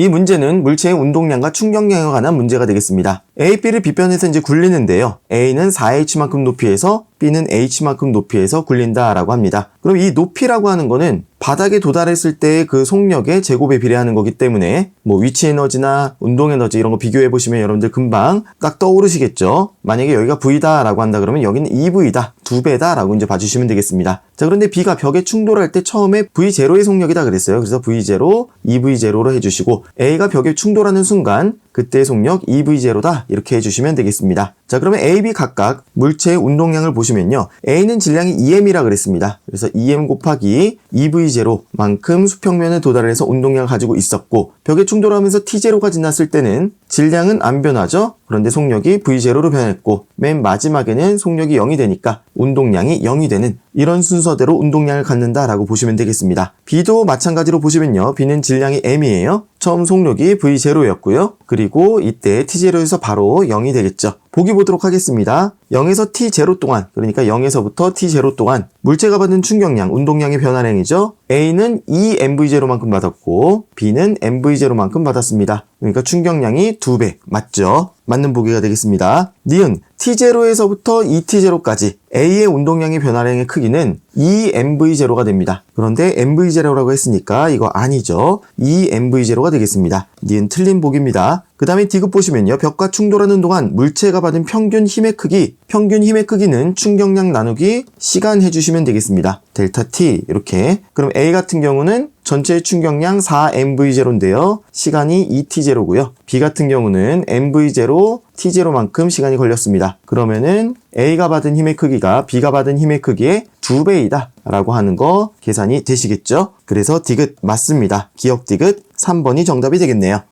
이 문제는 물체의 운동량과 충격량에 관한 문제가 되겠습니다. A, B를 비변해서 이제 굴리는데요. A는 4H만큼 높이에서 B는 H만큼 높이에서 굴린다라고 합니다. 그럼 이 높이라고 하는 거는 바닥에 도달했을 때의 그 속력의 제곱에 비례하는 거기 때문에 뭐 위치 에너지나 운동 에너지 이런 거 비교해 보시면 여러분들 금방 딱 떠오르시겠죠. 만약에 여기가 V다 라고 한다 그러면 여기는 2V다, 두 배다 라고 이제 봐주시면 되겠습니다. 자 그런데 B가 벽에 충돌할 때 처음에 V0의 속력이다 그랬어요. 그래서 V0, 2V0로 해주시고 A가 벽에 충돌하는 순간 그때의 속력 2V0다 이렇게 해주시면 되겠습니다. 자 그러면 A, B 각각 물체의 운동량을 보시면요. A는 질량이 2M이라 그랬습니다. 그래서 2M 곱하기 2V0만큼 수평면에 도달해서 운동량을 가지고 있었고 벽에 충돌하면서 T0가 지났을 때는 질량은 안 변하죠. 그런데 속력이 V0로 변했고 맨 마지막에는 속력이 0이 되니까 운동량이 0이 되는 이런 순서대로 운동량을 갖는다라고 보시면 되겠습니다. B도 마찬가지로 보시면요. B는 질량이 M이에요. 처음 속력이 V0였고요. 그리고 이때 T0에서 바로 0이 되겠죠. 보기 보도록 하겠습니다. 0에서 T0 동안, 그러니까 0에서부터 T0 동안 물체가 받은 충격량, 운동량의 변화량이죠. A는 2mv0만큼 받았고 B는 mv0만큼 받았습니다. 그러니까 충격량이 2배, 맞죠? 맞는 보기가 되겠습니다. 니은 T0에서부터 2T0까지 A의 운동량의 변화량의 크기는 2mv0가 됩니다. 그런데 mv0라고 했으니까 이거 아니죠. 2mv0가 되겠습니다. 니은 틀린 보기입니다. 그 다음에 D급 보시면요. 벽과 충돌하는 동안 물체가 받은 평균 힘의 크기, 평균 힘의 크기는 충격량 나누기 시간 해주시면 되겠습니다. 델타 T 이렇게. 그럼 A 같은 경우는 전체 충격량 4mv0인데요. 시간이 2t0고요. B 같은 경우는 mv0, t0만큼 시간이 걸렸습니다. 그러면은 A가 받은 힘의 크기가 B가 받은 힘의 크기의 2배이다 라고 하는 거 계산이 되시겠죠? 그래서 디귿 맞습니다. 기억 디귿 3번이 정답이 되겠네요.